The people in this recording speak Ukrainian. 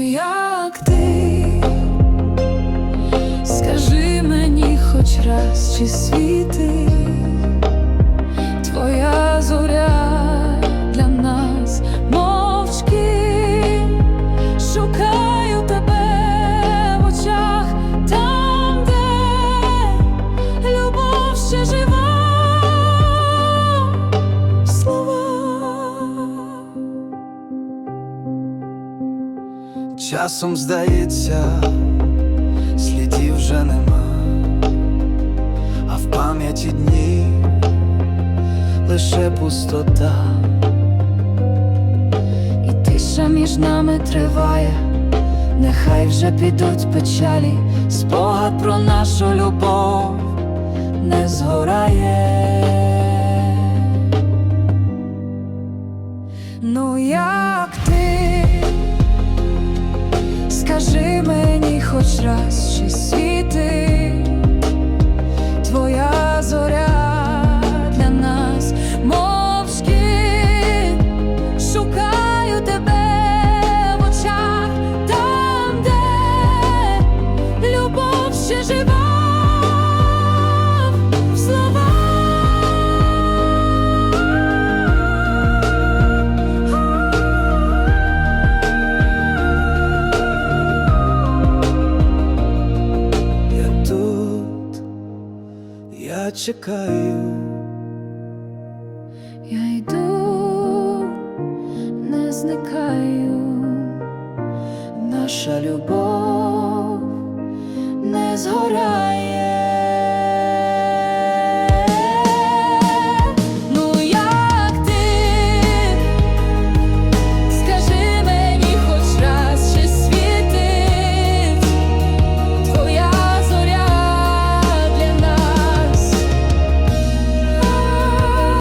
Як ти, скажи мені хоч раз, чи світи Часом здається, слідів вже нема, а в пам'яті дні лише пустота. І тиша між нами триває, нехай вже підуть печалі, спогад про нашу любов не згорає. Ну як ти, скажи мені хоч раз, чи світи чекаю, Я йду, не зникаю, наша любов не згорає.